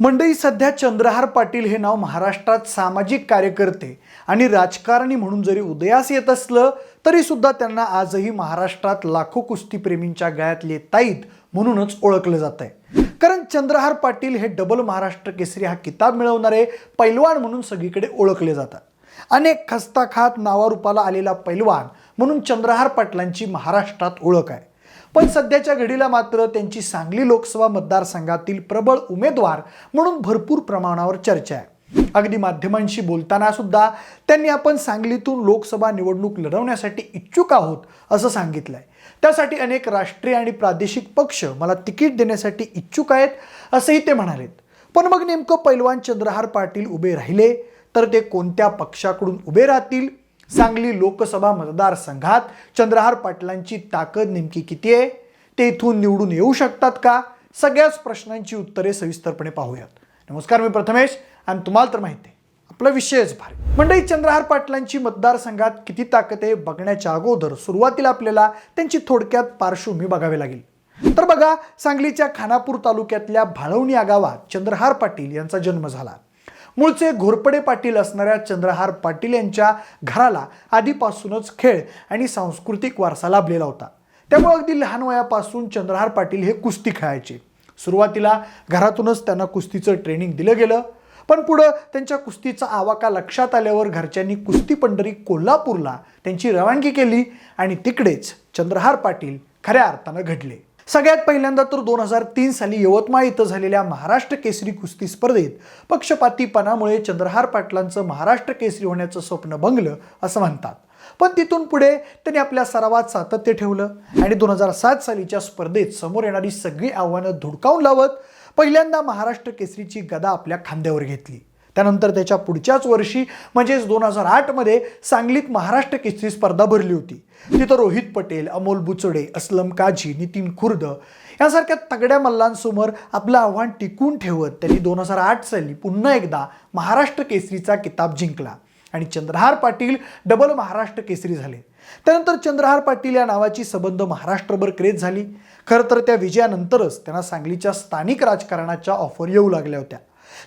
मंडई सध्या चंद्रहार पाटील हे नाव महाराष्ट्रात सामाजिक कार्यकर्ते आणि राजकारणी म्हणून जरी उदयास येत असलं तरीसुद्धा त्यांना आजही महाराष्ट्रात लाखो कुस्तीप्रेमींच्या गळ्यातले ताईत म्हणूनच ओळखलं जात आहे कारण चंद्रहार पाटील हे डबल महाराष्ट्र केसरी हा किताब मिळवणारे पैलवान म्हणून सगळीकडे ओळखले जातात. अनेक खस्ताखात नावारूपाला आलेला पैलवान म्हणून चंद्रहार पाटलांची महाराष्ट्रात ओळख आहे. पण सध्याच्या घडीला मात्र त्यांची सांगली लोकसभा मतदारसंघातील प्रबळ उमेदवार म्हणून भरपूर प्रमाणावर चर्चा आहे. अगदी माध्यमांशी बोलताना सुद्धा त्यांनी आपण सांगलीतून लोकसभा निवडणूक लढवण्यासाठी इच्छुक आहोत असं सांगितलंय. त्यासाठी अनेक राष्ट्रीय आणि प्रादेशिक पक्ष मला तिकीट देण्यासाठी इच्छुक आहेत असंही ते म्हणालेत. पण मग नेमकं पैलवान चंद्रहार पाटील उभे राहिले तर ते कोणत्या पक्षाकडून उभे राहतील? सांगली लोकसभा मतदारसंघात चंद्रहार पाटलांची ताकद नेमकी किती आहे? ते इथून निवडून येऊ शकतात का? सगळ्याच प्रश्नांची उत्तरे सविस्तरपणे पाहूयात. नमस्कार मी प्रथमेश आणि तुम्हाला तर माहिती आहे आपला विषयच भारी. मंडळी चंद्रहार पाटलांची मतदारसंघात किती ताकद आहे बघण्याच्या अगोदर सुरुवातीला आपल्याला त्यांची थोडक्यात पार्श्वभूमी बघावी लागेल. तर बघा सांगलीच्या खानापूर तालुक्यातल्या भाळवणी या गावात चंद्रहार पाटील यांचा जन्म झाला. मूळचे घोरपडे पाटील असणाऱ्या चंद्रहार पाटील यांच्या घराला आधीपासूनच खेळ आणि सांस्कृतिक वारसा लाभलेला होता. त्यामुळे अगदी लहान वयापासून चंद्रहार पाटील हे कुस्ती खेळायचे. सुरुवातीला घरातूनच त्यांना कुस्तीचं ट्रेनिंग दिलं गेलं. पण पुढं त्यांच्या कुस्तीचा आवाका लक्षात आल्यावर घरच्यांनी कुस्ती पंढरी कोल्हापूरला त्यांची रवानगी केली आणि तिकडेच चंद्रहार पाटील खऱ्या अर्थानं घडले. सगळ्यात पहिल्यांदा तर दोन हजार तीन साली यवतमाळ इथं झालेल्या महाराष्ट्र केसरी कुस्ती स्पर्धेत पक्षपातीपणामुळे चंद्रहार पाटलांचं महाराष्ट्र केसरी होण्याचं स्वप्न भंगलं असं म्हणतात. पण तिथून पुढे त्यांनी आपल्या सरावात सातत्य ठेवलं आणि दोन हजार सात सालीच्या स्पर्धेत समोर येणारी सगळी आव्हानं धुडकावून लावत पहिल्यांदा महाराष्ट्र केसरीची गदा आपल्या खांद्यावर घेतली. त्यानंतर त्याच्या पुढच्याच वर्षी म्हणजेच दोन हजार आठमध्ये सांगलीत महाराष्ट्र केसरी स्पर्धा भरली होती. तिथं रोहित पटेल अमोल बुचडे असलम काझी नितीन खुर्द यासारख्या तगड्या मल्लांसमोर आपलं आव्हान टिकून ठेवत त्यांनी दोन हजार आठ साली पुन्हा एकदा महाराष्ट्र केसरीचा किताब जिंकला आणि चंद्रहार पाटील डबल महाराष्ट्र केसरी झाले. त्यानंतर चंद्रहार पाटील या नावाची संबंध महाराष्ट्रभर क्रेज झाली. खरं तर त्या विजयानंतरच त्यांना सांगलीच्या स्थानिक राजकारणाच्या ऑफर येऊ लागल्या होत्या.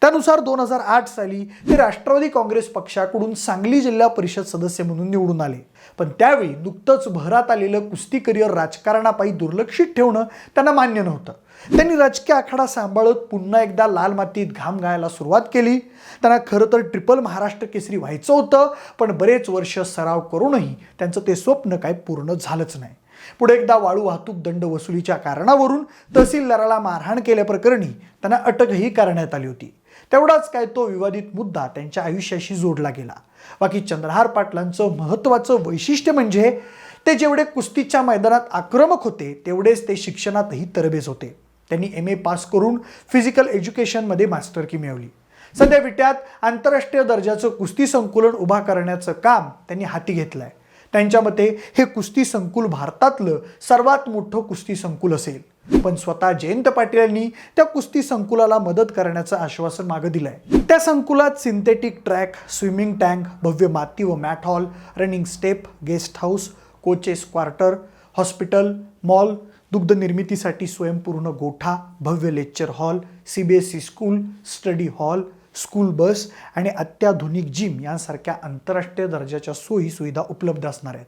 त्यानुसार दोन हजार आठ साली ते राष्ट्रवादी काँग्रेस पक्षाकडून सांगली जिल्हा परिषद सदस्य म्हणून निवडून आले. पण त्यावेळी नुकतंच भरात आलेलं कुस्ती करिअर राजकारणापायी दुर्लक्षित ठेवणं त्यांना मान्य नव्हतं. त्यांनी राजकीय आखाडा सांभाळत पुन्हा एकदा लाल मातीत घाम गायला सुरुवात केली. त्यांना खरं तर ट्रिपल महाराष्ट्र केसरी व्हायचं होतं पण बरेच वर्ष सराव करूनही त्यांचं ते स्वप्न काय पूर्ण झालंच नाही. पुढे एकदा वाळू वाहतूक दंड वसुलीच्या कारणावरून तहसीलदाराला मारहाण केल्याप्रकरणी त्यांना अटकही करण्यात आली होती. तेवढाच काय तो विवादित मुद्दा त्यांच्या आयुष्याशी जोडला गेला. बाकी चंद्रहार पाटलांचं महत्त्वाचं वैशिष्ट्य म्हणजे ते जेवढे कुस्तीच्या मैदानात आक्रमक होते तेवढेच ते शिक्षणातही तरबेज होते. त्यांनी एम ए पास करून फिजिकल एज्युकेशनमध्ये मास्टरकी मिळवली. सध्या विट्यात आंतरराष्ट्रीय दर्जाचं कुस्ती संकुलन उभा करण्याचं काम त्यांनी हाती घेतलं आहे त्यांच्या मते हे कुस्ती संकुल भारतातलं सर्वात मोठं कुस्ती संकुल असेल. पण स्वतः जयंत पाटील यांनी त्या कुस्ती संकुलाला मदत करण्याचं आश्वासन मागं दिलंय. त्या संकुलात सिंथेटिक ट्रॅक स्विमिंग टँक भव्य माती व mat hall running step guest house coaches quarter hospital mall दुग्ध निर्मितीसाठी स्वयंपूर्ण गोठा भव्य lecture hall C B S E school study hall school bus आणि अत्याधुनिक जिम यांसारख्या आंतरराष्ट्रीय दर्जाच्या सोयी सुविधा उपलब्ध असणार आहेत.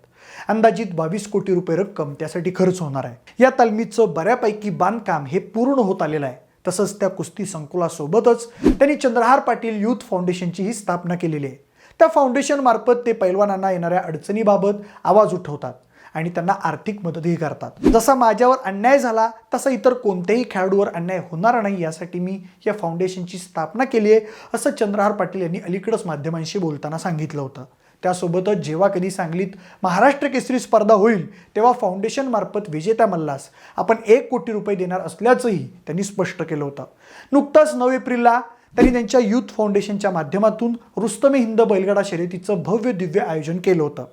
अंदाजित बावीस कोटी रुपये रक्कम त्यासाठी खर्च होणार आहे. या तालमीचं बऱ्यापैकी बांधकाम हे पूर्ण होत आलेलं आहे. तसंच त्या कुस्ती संकुलासोबतच त्यांनी चंद्रहार पाटील यूथ फाउंडेशनचीही स्थापना केलेली आहे. त्या फाउंडेशनमार्फत ते पैलवानांना येणाऱ्या अडचणीबाबत आवाज उठवतात. आणि त्यांना आर्थिक मदतही करतात. जसा माझ्यावर अन्याय झाला तसा इतर कोणत्याही खेळाडूवर अन्याय होणार नाही यासाठी मी या फाउंडेशनची स्थापना केली आहे असं चंद्रहार पाटील यांनी अलीकडंच माध्यमांशी बोलताना सांगितलं होतं. त्यासोबतच जेव्हा कधी सांगलीत महाराष्ट्र केसरी स्पर्धा होईल तेव्हा फाउंडेशनमार्फत विजेत्या मल्लास आपण एक कोटी रुपये देणार असल्याचंही त्यांनी स्पष्ट केलं होतं. नुकताच नऊ एप्रिलला त्यांनी त्यांच्या यूथ फाउंडेशनच्या माध्यमातून रुस्तमे हिंद बैलगाडा शर्यतीचं भव्य दिव्य आयोजन केलं होतं.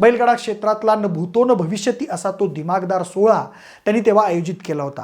बैलगाडा क्षेत्रातला न भूतो न भविष्यती असा तो दिमागदार सोहळा त्यांनी तेव्हा आयोजित केला होता.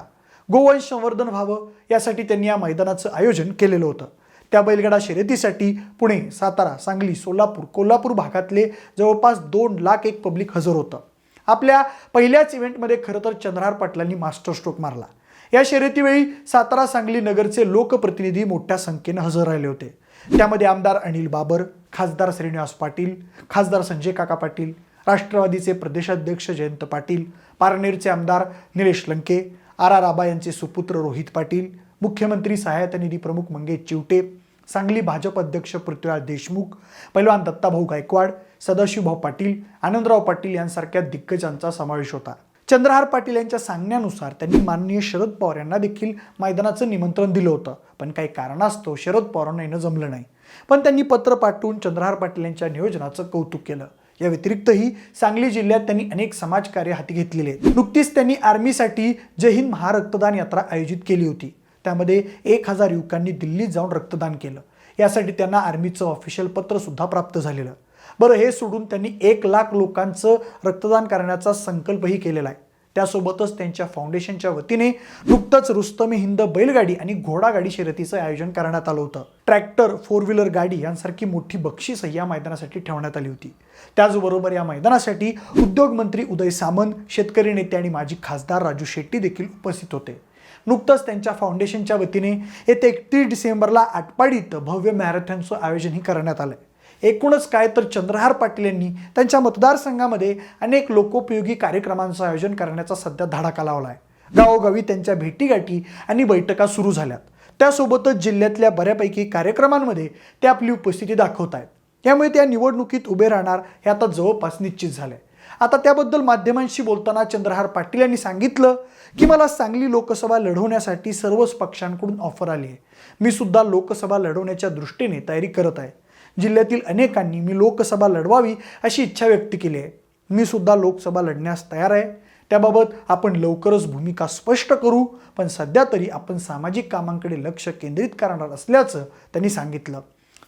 गोवंश संवर्धन व्हावं यासाठी त्यांनी या मैदानाचं आयोजन केलेलं होतं. त्या बैलगाडा शर्यतीसाठी पुणे सातारा सांगली सोलापूर कोल्हापूर भागातले जवळपास दोन लाख एक पब्लिक हजर होतं. आपल्या पहिल्याच इव्हेंटमध्ये खरं तर चंद्रहार पाटलांनी मास्टर स्ट्रोक मारला. या शर्यतीवेळी सातारा सांगली नगरचे लोकप्रतिनिधी मोठ्या संख्येनं हजर राहिले होते. त्यामध्ये आमदार अनिल बाबर खासदार श्रीनिवास पाटील खासदार संजय काका पाटील राष्ट्रवादीचे प्रदेशाध्यक्ष जयंत पाटील पारनेरचे आमदार निलेश लंके आर आर आबा यांचे सुपुत्र रोहित पाटील मुख्यमंत्री सहायता निधी प्रमुख मंगेश चिवटे सांगली भाजप अध्यक्ष पृथ्वीराज देशमुख पैलवान दत्ताभाऊ गायकवाड सदाशिवभाऊ पाटील आनंदराव पाटील यांसारख्या दिग्गजांचा समावेश होता. चंद्रहार पाटील यांच्या सांगण्यानुसार त्यांनी माननीय शरद पवार यांना देखील मैदानाचं निमंत्रण दिलं होतं. पण काही कारणास्तव शरद पवारांना येणं जमलं नाही. पण त्यांनी पत्र पाठवून चंद्रहार पाटील यांच्या नियोजनाचं कौतुक केलं. या व्यतिरिक्तही सांगली जिल्ह्यात त्यांनी अनेक समाजकार्य हाती घेतलेले आहेत. नुकतीच त्यांनी आर्मीसाठी जय हिंद महारक्तदान यात्रा आयोजित केली होती. त्यामध्ये एक हजार युवकांनी दिल्लीत जाऊन रक्तदान केलं. यासाठी त्यांना आर्मीचं ऑफिशियल पत्रसुद्धा प्राप्त झालेलं. बरं हे सोडून त्यांनी एक लाख लोकांचं रक्तदान करण्याचा संकल्पही केलेला आहे. त्यासोबतच त्यांच्या फाउंडेशनच्या वतीने नुकतंच रुस्तमी हिंद बैलगाडी आणि घोडागाडी शर्यतीचं आयोजन करण्यात आलं होतं. ट्रॅक्टर फोर व्हीलर गाडी यांसारखी मोठी बक्षीस या मैदानासाठी ठेवण्यात आली होती. त्याचबरोबर या मैदानासाठी उद्योगमंत्री उदय सामंत शेतकरी नेते आणि माजी खासदार राजू शेट्टी देखील उपस्थित होते. नुकतंच त्यांच्या फाउंडेशनच्या वतीने येत्या एकतीस डिसेंबरला आटपाडीत भव्य मॅरेथॉनचं आयोजनही करण्यात आलंय. एकूणच काय तर चंद्रहार पाटील यांनी त्यांच्या मतदारसंघामध्ये अनेक लोकोपयोगी कार्यक्रमांचं आयोजन करण्याचा सध्या धडाका लावला आहे गावोगावी त्यांच्या भेटीगाठी आणि बैठका सुरू झाल्यात. त्यासोबतच जिल्ह्यातल्या बऱ्यापैकी कार्यक्रमांमध्ये ते आपली उपस्थिती दाखवत आहेत. त्यामुळे त्या निवडणुकीत उभे राहणार हे आता जवळपास निश्चित झालं आहे आता त्याबद्दल माध्यमांशी बोलताना चंद्रहार पाटील यांनी सांगितलं की मला सांगली लोकसभा लढवण्यासाठी सर्वच पक्षांकडून ऑफर आली आहे मी सुद्धा लोकसभा लढवण्याच्या दृष्टीने तयारी करत आहे. जिल्ह्यातील अनेकांनी मी लोकसभा लढवावी अशी इच्छा व्यक्त केली आहे. मी सुद्धा लोकसभा लढण्यास तयार आहे. त्याबाबत आपण लवकरच भूमिका स्पष्ट करू पण सध्या तरी आपण सामाजिक कामांकडे लक्ष केंद्रित करणार असल्याचं त्यांनी सांगितलं.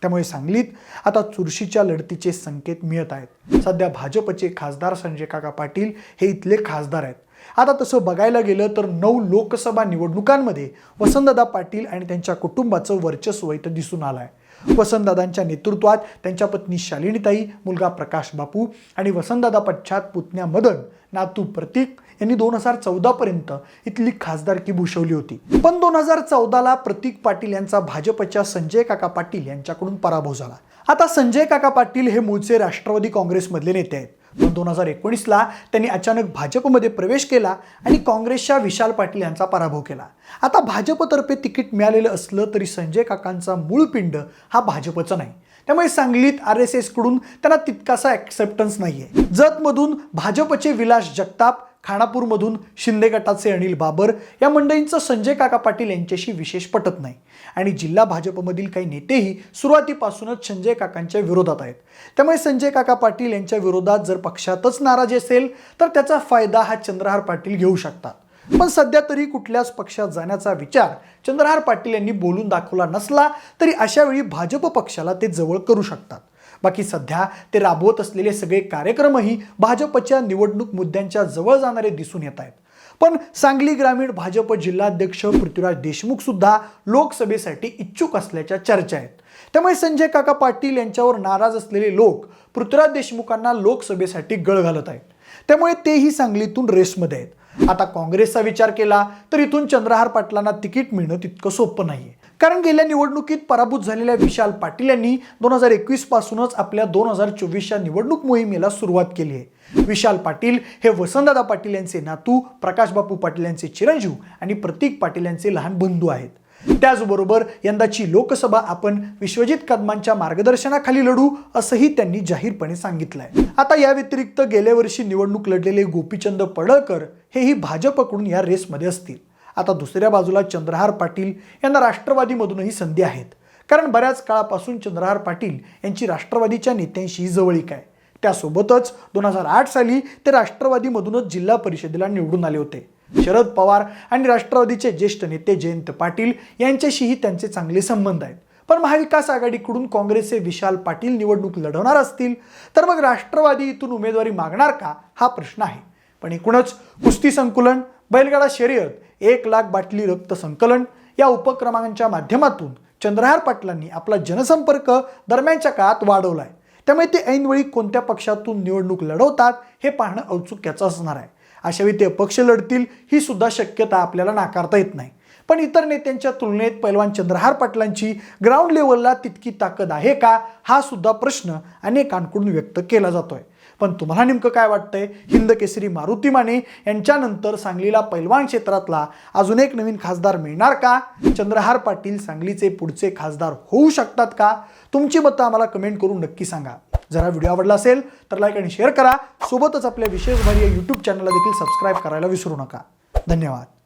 त्यामुळे सांगलीत आता चुरशीच्या लढतीचे संकेत मिळत आहेत. सध्या भाजपचे खासदार संजय काका पाटील हे इथले खासदार आहेत. आता तसं बघायला गेलं तर नऊ लोकसभा निवडणुकांमध्ये वसंतदा पाटील आणि त्यांच्या कुटुंबाचं वर्चस्व इथं दिसून आलं आहे वसंतदादांच्या नेतृत्वात त्यांच्या पत्नी शालिनीताई मुलगा प्रकाश बापू आणि वसंतदादा पश्चात पुतण्या मदन नातू प्रतीक यांनी दोन हजार चौदापर्यंत इथली खासदारकी भूषवली होती. पण दोन हजार चौदाला प्रतीक पाटील यांचा भाजपच्या संजय काका पाटील यांच्याकडून पराभव झाला. आता संजय काका पाटील हे मूळचे राष्ट्रवादी काँग्रेसमधले नेते आहेत. पण दोन हजार एकोणीसला त्यांनी अचानक भाजपमध्ये प्रवेश केला आणि काँग्रेसच्या विशाल पाटील यांचा पराभव केला. आता भाजपतर्फे तिकीट मिळालेलं असलं तरी संजय काकांचा मूळ पिंड हा भाजपचा नाही. त्यामुळे सांगलीत आर एस एसकडून त्यांना तितकासा ॲक्सेप्टन्स नाही आहे जतमधून भाजपचे विलास जगताप खानापूरमधून शिंदे गटाचे अनिल बाबर या मंडळींचं संजय काका पाटील यांच्याशी विशेष पटत नाही. आणि जिल्हा भाजपमधील काही नेतेही सुरुवातीपासूनच संजय काकांच्या विरोधात आहेत. त्यामुळे संजय काका पाटील यांच्या विरोधात जर पक्षातच नाराजी असेल तर त्याचा फायदा हा चंद्रहार पाटील घेऊ शकतात. पण सध्या तरी कुठल्याच पक्षात जाण्याचा विचार चंद्रहार पाटील यांनी बोलून दाखवला नसला तरी अशावेळी भाजप पक्षाला ते जवळ करू शकतात. बाकी सध्या ते राबवत असलेले सगळे कार्यक्रमही भाजपच्या निवडणूक मुद्द्यांच्या जवळ जाणारे दिसून येत आहेत. पण सांगली ग्रामीण भाजप जिल्हाध्यक्ष पृथ्वीराज देशमुख सुद्धा लोकसभेसाठी इच्छुक असल्याच्या चर्चा आहेत. त्यामुळे संजय काका पाटील यांच्यावर नाराज असलेले लोक पृथ्वीराज देशमुखांना लोकसभेसाठी गळ घालत आहेत. त्यामुळे तेही सांगलीतून रेसमध्ये आहेत. आता काँग्रेसचा विचार केला तर इथून चंद्रहार पाटलांना तिकीट मिळणं तितकं सोपं नाहीये. कारण गेल्या निवडणुकीत पराभूत झालेल्या विशाल पाटील यांनी दोन हजार एकवीस पासूनच आपल्या दोन हजार चोवीसच्या निवडणूक मोहिमेला सुरुवात केली आहे. विशाल पाटील हे वसंतदादा पाटील यांचे नातू प्रकाशबापू पाटील यांचे चिरंजीव आणि प्रतीक पाटील यांचे लहान बंधू आहेत. त्याचबरोबर यंदाची लोकसभा आपण विश्वजित कदमांच्या मार्गदर्शनाखाली लढू असंही त्यांनी जाहीरपणे सांगितलंय. आता या व्यतिरिक्त गेल्या वर्षी निवडणूक लढलेले गोपीचंद पडळकर हेही भाजपकडून या रेसमध्ये असतील. आता दुसऱ्या बाजूला चंद्रहार पाटील यांना राष्ट्रवादीमधूनही संधी आहेत. कारण बऱ्याच काळापासून चंद्रहार पाटील यांची राष्ट्रवादीच्या नेत्यांशी जवळीक आहे. त्यासोबतच दोन हजार आठ साली ते राष्ट्रवादीमधूनच जिल्हा परिषदेला निवडून आले होते. शरद पवार आणि राष्ट्रवादीचे ज्येष्ठ नेते जयंत पाटील यांच्याशीही त्यांचे चांगले संबंध आहेत. पण महाविकास आघाडीकडून काँग्रेसचे विशाल पाटील निवडणूक लढवणार असतील तर मग राष्ट्रवादी इथून उमेदवारी मागणार का? हा प्रश्न आहे. पण एकूणच कुस्ती संकुलन बैलगाडा शर्यत एक लाख बाटली रक्त संकलन या उपक्रमांच्या माध्यमातून चंद्रहार पाटलांनी आपला जनसंपर्क दरम्यानच्या काळात वाढवलाय. त्यामुळे ते ऐनवेळी कोणत्या पक्षातून निवडणूक लढवतात हे पाहणं औत्सुक्याचं असणार आहे. अशावेळी ते अपक्ष लढतील ही सुद्धा शक्यता आपल्याला नाकारता येत नाही. पण इतर नेत्यांच्या तुलनेत पैलवान चंद्रहार पाटलांची ग्राउंड लेवलला तितकी ताकद आहे का? हा सुद्धा प्रश्न अनेकांकडून व्यक्त केला जातोय. पण तुम्हाला नेमकं काय वाटतंय? हिंद केसरी मारुती माने यांच्यानंतर सांगलीला पैलवान क्षेत्रातला अजून एक नवीन खासदार मिळणार का? चंद्रहार पाटील सांगलीचे पुढचे खासदार होऊ शकतात का? तुमची मतं आम्हाला कमेंट करून नक्की सांगा. जरा व्हिडिओ आवडला असेल तर लाईक आणि शेअर करा. सोबतच आपल्या विशेष भारी या यूट्यूब चॅनलला देखील सबस्क्राईब करायला विसरू नका. धन्यवाद.